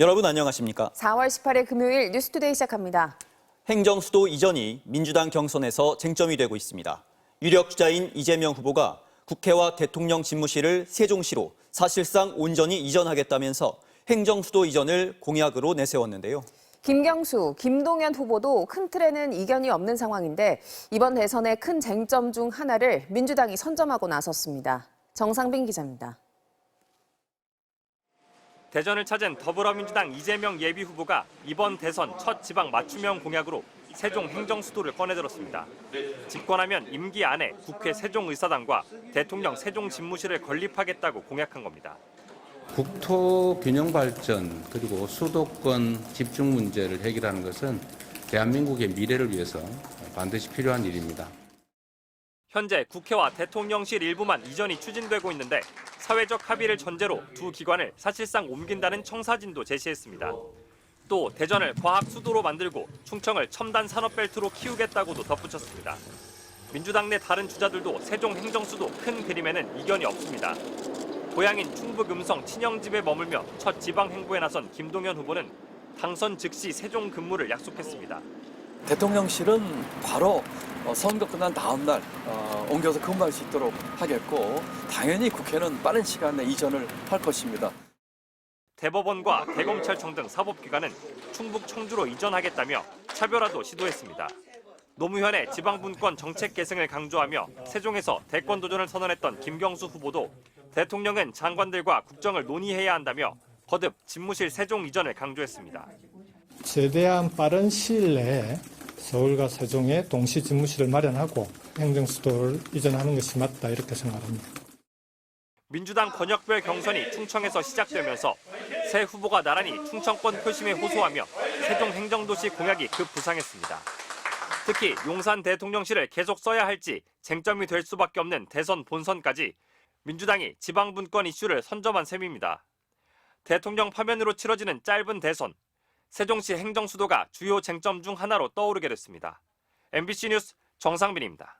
여러분 안녕하십니까? 4월 18일 금요일 뉴스투데이 시작합니다. 행정 수도 이전이 민주당 경선에서 쟁점이 되고 있습니다. 유력 주자인 이재명 후보가 국회와 대통령 집무실을 세종시로 사실상 온전히 이전하겠다면서 행정 수도 이전을 공약으로 내세웠는데요. 김경수, 김동연 후보도 큰 틀에는 이견이 없는 상황인데 이번 대선의 큰 쟁점 중 하나를 민주당이 선점하고 나섰습니다. 정상빈 기자입니다. 대전을 찾은 더불어민주당 이재명 예비후보가 이번 대선 첫 지방 맞춤형 공약으로 세종 행정수도를 꺼내들었습니다. 집권하면 임기 안에 국회 세종의사당과 대통령 세종집무실을 건립하겠다고 공약한 겁니다. 국토 균형 발전 그리고 수도권 집중 문제를 해결하는 것은 대한민국의 미래를 위해서 반드시 필요한 일입니다. 현재 국회와 대통령실 일부만 이전이 추진되고 있는데 사회적 합의를 전제로 두 기관을 사실상 옮긴다는 청사진도 제시했습니다. 또 대전을 과학 수도로 만들고 충청을 첨단 산업벨트로 키우겠다고도 덧붙였습니다. 민주당 내 다른 주자들도 세종 행정수도 큰 그림에는 이견이 없습니다. 고향인 충북 음성 친형집에 머물며 첫 지방 행보에 나선 김동연 후보는 당선 즉시 세종 근무를 약속했습니다. 대통령실은 바로 어, 선거 끝난 다음 날 어, 옮겨서 근무할 수 있도록 하겠고 당연히 국회는 빠른 시간 내 이전을 할 것입니다. 대법원과 대검찰청 등 사법기관은 충북 청주로 이전하겠다며 차별화도 시도했습니다. 노무현의 지방분권 정책 계승을 강조하며 세종에서 대권 도전을 선언했던 김경수 후보도 대통령은 장관들과 국정을 논의해야 한다며 거듭 집무실 세종 이전을 강조했습니다. 최대한 빠른 시일 내에 서울과 세종에 동시 집무실을 마련하고 행정 수도를 이전하는 것이 맞다 이렇게 생각합니다. 민주당 권역별 경선이 충청에서 시작되면서 새 후보가 나란히 충청권 표심에 호소하며 세종 행정도시 공약이 급부상했습니다. 특히 용산 대통령실을 계속 써야 할지 쟁점이 될 수밖에 없는 대선 본선까지 민주당이 지방분권 이슈를 선점한 셈입니다. 대통령 파면으로 치러지는 짧은 대선, 세종시 행정수도가 주요 쟁점 중 하나로 떠오르게 됐습니다. MBC 뉴스 정상빈입니다.